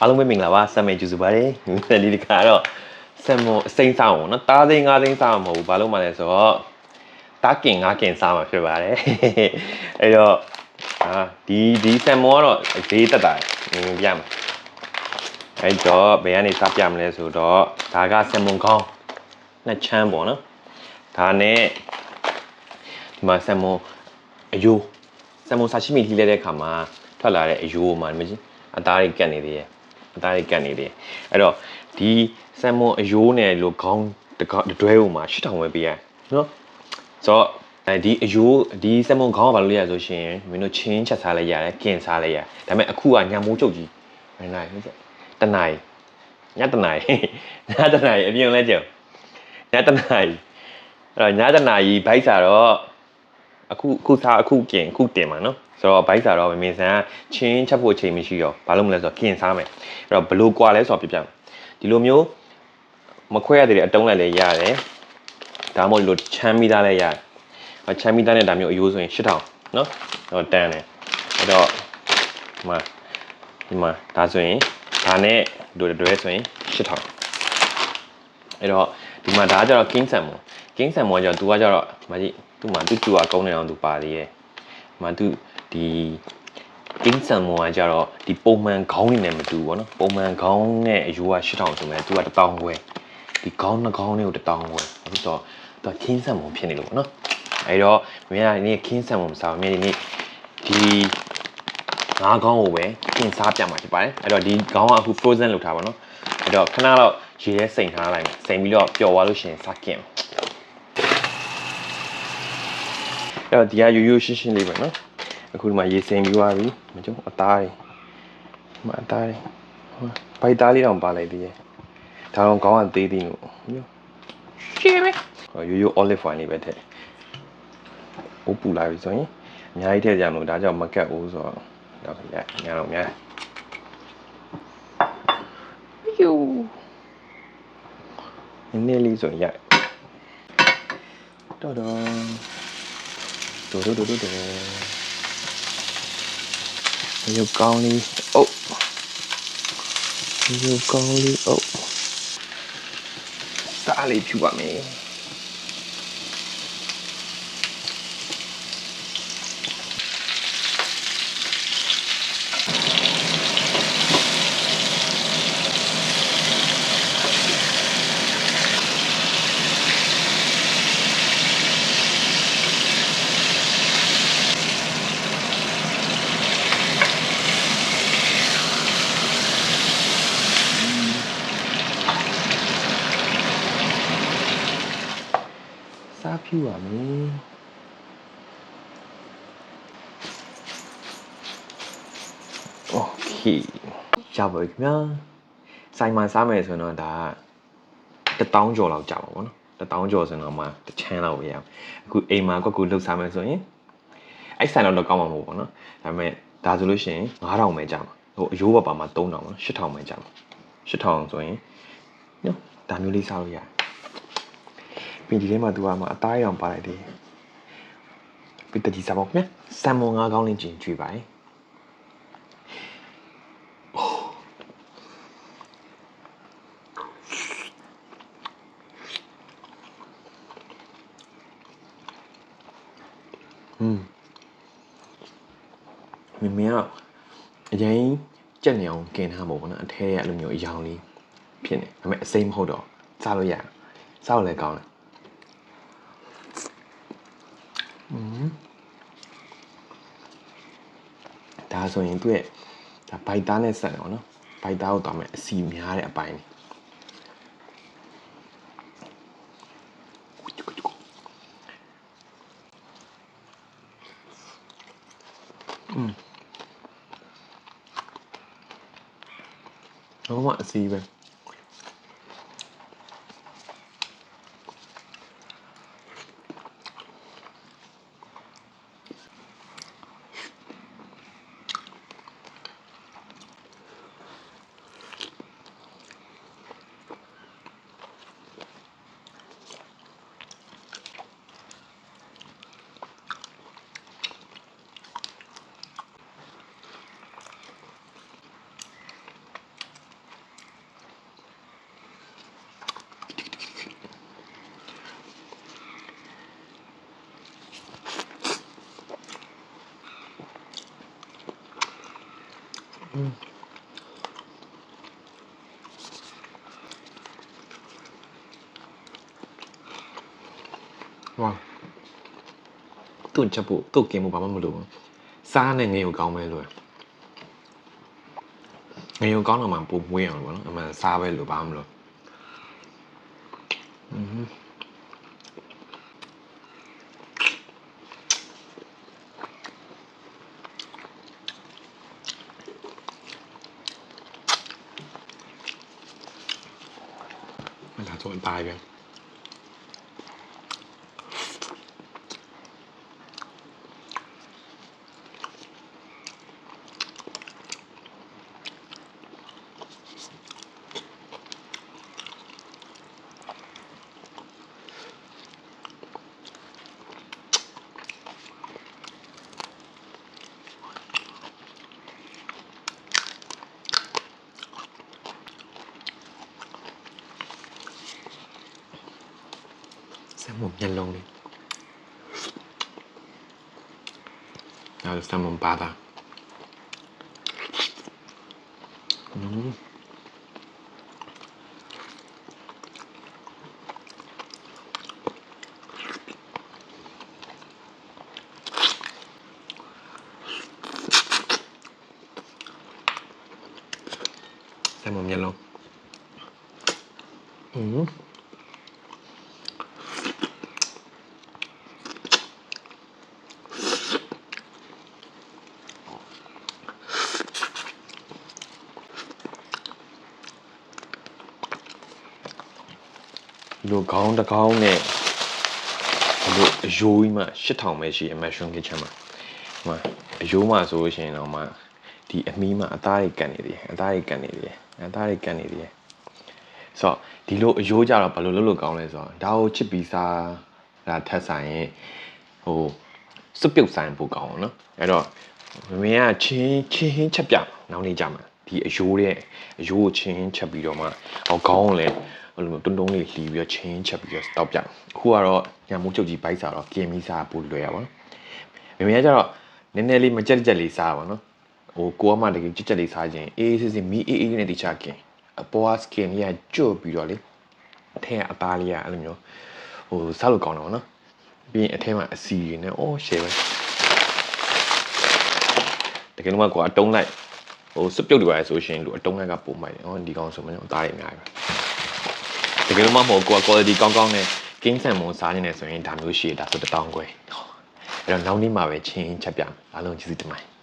အားလုံးပဲမင်္ဂလာပါဆမ်မဲကျူစုပါတယ်ဒီဒီကတော့ဆမ်မအစိမ့်စားအောင်နော်တားသိန်းငါးသိန်းစားမှာမဟုတ်ဘူးဘာလို့မှလဲဆိုတော့တားကင်ငါးကင်စားမှာဖြစ်ပါတယ်အဲ့တော့အာဒီဒီဆမ်မောကတော့ဈေးတက်တာငင်းပြမှာအဲ့တော့ဘယ်ကနေစပြမလဲဆိုတော့ဒါကဆမ်မွန်ကောင်းနှစ်ချမ်းပေါ့နော်ဒါနဲ့ဒီမှာဆမ်မွန်အယိုးဆမ်မွန်ဆာရှိမီလှီးလဲတဲ့ခါမှာထွက်လာတဲ့အယိုးမှာဒီမကြီးအသားတွေကတ်နေသေးရဲ့ အသားတွေကတ်နေသေးရဲ့အဲ့တော့ဒီဆမ်မွန်အယိုးနဲ့လို့ခေါင်းတစ်ခေါက်တစ်တွဲဟိုမှာ8000ပဲပေးရနော်ဆိုတော့အဲဒီအယိုးဒီဆမ်မွန်ခေါင်းကဘာလို့လဲရဆိုရှင်မင်းတို့ချင်းချက်စားလိုက်ရတယ်ကင်စားလိုက်ရဒါပေမဲ့အခုကညမိုးချုပ်ကြီးမနိုင်ဘူးတနိုင်ညတနိုင်ညတနိုင်အပြင်လဲကြောက်ညတနိုင်အဲ့တော့ညတနိုင်ဘိုက်စားတော့ အခုအခုစားအခုကင်အခုတင်မှာနော်ဆိုတော့ဘိုက်စားတော့မင်းဆန်ကချင်းချက်ဖို့အချိန်မရှိတော့ဘာလို့မလဲဆိုတော့ကင်စားမယ်အဲ့တော့ဘလို့ကွာလဲဆိုတော့ပြပြမယ်ဒီလိုမျိုးမခွဲရသေးတဲ့အတုံးလိုက်လည်းရတယ်ဒါမှမဟုတ်ဒီလိုချမ်းမိသားလည်းရတယ်အချမ်းမိသားနဲ့ဒါမျိုးအယိုးဆိုရင်8000နော်တော့တန်းတယ်အဲ့တော့ဒီမှာဒီမှာဒါဆိုရင်ဒါနဲ့တို့တွဲဆိုရင်8000အဲ့တော့ဒီမှာဒါကကျတော့ king sam မို့ king sam မို့ကျတော့ तू ကကျတော့ မကြီးသူ့မှာသူ့တူကကောင်းနေအောင်သူပါသေးရဲ့မသူဒီ king salmon ကကြတော့ဒီပုံမှန်ခေါင်းနေနဲ့မတူဘူးဗောနော်ပုံမှန်ခေါင်းနဲ့အယူက8000ဆိုမဲ့သူက1000ခွဲဒီခေါင်းနှခေါင်းလေးကို1000ခွဲအခုတော့သူက king salmon ဖြစ်နေလို့ဗောနော်အဲ့တော့မင်းကဒီနေ့ king salmon မစားဘူးမင်းဒီနေ့ဒီငါးခေါင်းကိုပဲပြင်စားပြမှာဖြစ်ပါတယ်အဲ့တော့ဒီခေါင်းကအခု frozen လုပ်ထားပါတော့အဲ့တော့ခဏတော့ရေထဲစိန်ထားလိုက်စိန်ပြီးတော့ပျော်သွားလို့ရှိရင်စကင် အဲ့တော့ဒီကရိုးရိုးရှင်းရှင်းလေးပဲနော်အခုဒီမှာရေစိန်ပြီးသွားပြီမကျုံအသားတွေဒီမှာအသားတွေဟိုဘိုက်သားလေးတောင်ပါလိုက်သေးရဲ့ဒါတော့ခေါင်းကသေးသေးလို့မျိုးရှင်းပဲဟိုရိုးရိုး olive oil လေးပဲထည့်အိုးပူလာပြီဆိုရင်အများကြီးထည့်ကြမလို့ဒါကြောင့်မကတ်ဘူးဆိုတော့တော့ရညာတော့များယူနည်းနည်းလေးဆိုရင်ရတော် တော်တော်တော်တော်တော်ရုပ်ကောင်းလေးအုပ်ရုပ်ကောင်းလေးအုပ်စားလေးဖြူပါမယ် စားဖြူပါမယ်โอเคရပါပြီခင်ဗျာဆိုင်မှာစားမယ်ဆိုတော့ဒါကတစ်တောင်းကျော်လောက်ကြာပါဘောနော်တစ်တောင်းကျော်ဆိုတော့မှတစ်ချမ်းလောက်ပဲရအောင်အခုအိမ်မှာကွက်ကူလှုပ်စားမယ်ဆိုရင်အဲ့ဆိုင်တော့တော့ကောင်းမှာမဟုတ်ဘူးနော်ဒါပေမဲ့ဒါဆိုလို့ရှိရင်9000ပဲကြာမှာဟိုအယိုးဘပါမှာ3000ပါနော်8000ပဲကြာမှာ8000ဆိုရင်နော်ဒါမျိုးလေးစားလို့ရတယ် ပြီးဒီထဲမှာသူကမှအသားရောင်ပါလိုက်တယ်ပြီးတတိစားပေါ့ခင်ဗျဆမ်မွန်ငါးကောင်းလေးကျင်ကျွေးပါ යි อืมမင်းမင်းကအရင်ကြက်နေအောင်กินထားမှာပေါ့နော်အထဲကအဲ့လိုမျိုးအယောင်လေးဖြစ်နေဒါပေမဲ့အစိမ်းမဟုတ်တော့စားလို့ရတယ်စားလို့လည်းကောင်းတယ် ဒါဆိုရင်သူ့ရဲ့ဒါဘိုက်သားနဲ့ဆက်တယ်ပေါ့နော်ဘိုက်သားကိုတောင်းမယ်အစီများတဲ့အပိုင်းနေอืมတော့မှအစီပဲ ဝါတွန့်ချက်ဖို့တုတ်ကင်ဖို့ဘာမှမလိုဘူးစားနဲ့ငရေကိုကောင်းမဲလို့ငရေကိုကောင်းတော့မှပိုမွေးအောင်လို့ပေါ့နော်အမှန်စားပဲလို့ဘာမှမလို့อืม มัน หมุนยันลงดิ Ya está mompada. Mm. Está momia long. Mm. ဒီလိုခေါင်းတစ်ခေါင်းနဲ့ဒီလိုအယိုးကြီးမှ8000ပဲရှိတယ် mushroom kitchen မှာဟိုမှာအယိုးမှဆိုလို့ရှိရင်တော့မှဒီအမီးမှအသားတွေကန်နေတယ်အသားတွေကန်နေတယ်အသားတွေကန်နေတယ်ဆိုတော့ဒီလိုအယိုးကြတော့ဘယ်လိုလုပ်လို့ကောင်းလဲဆိုတော့ဒါကိုချစ်ပြီးစားတာထက်ဆိုင်ရင်ဟိုစွပ်ပြုတ်ဆိုင်ပို့ကောင်းအောင်နော်အဲ့တော့မမေကချင်းချင်းချက်ပြနောက်နေ့ကြမှာဒီအယိုးရဲ့အယိုးကိုချင်းချက်ပြီးတော့မှဟောခေါင်းကိုလည်း ဟိုလိုတုံးတုံးလေးလှီးပြီးတော့ချင်းချက်ပြီးတော့တောက်ပြအခုကတော့ညမိုးချုပ်ကြီးဘိုက်စားတော့ကင်မီစားပို့လွယ်ရပါတော့မမေကကျတော့နည်းနည်းလေးမကြက်ကြက်လေးစားပါနော်ဟိုကိုကမှတကယ်ကြက်ကြက်လေးစားခြင်းအေးစစ်စစ်မီအေးအေးနဲ့တခြားကင်အပေါ်ကစကင်ကြီးကကျွတ်ပြီးတော့လေအထက်ကအသားလေးကအဲ့လိုမျိုးဟိုစားလို့ကောင်းတော့နော်ပြီးရင်အထက်မှာအစီရည်နဲ့အော်ရှယ်ပဲတကယ်လို့မှကိုကအတုံးလိုက်ဟိုစပြုတ်တွေပါဆိုရှင်လို့အတုံးလိုက်ကပုံမိုက်တယ်ဟောဒီကောင်ဆိုမှအသားတွေအများကြီးပဲ တကယ်လို့မှမဟုတ်ကိုက quality ကောင်းကောင်းနဲ့ကင်းဆန်မွန်စားနေတယ်ဆိုရင်ဒါမျိုးရှိတာဆိုတတောင်းခွဲအဲ့တော့နောက်နေ့မှပဲချင်းချက်ပြမယ်အားလုံးကျေးဇူးတင်ပါတယ်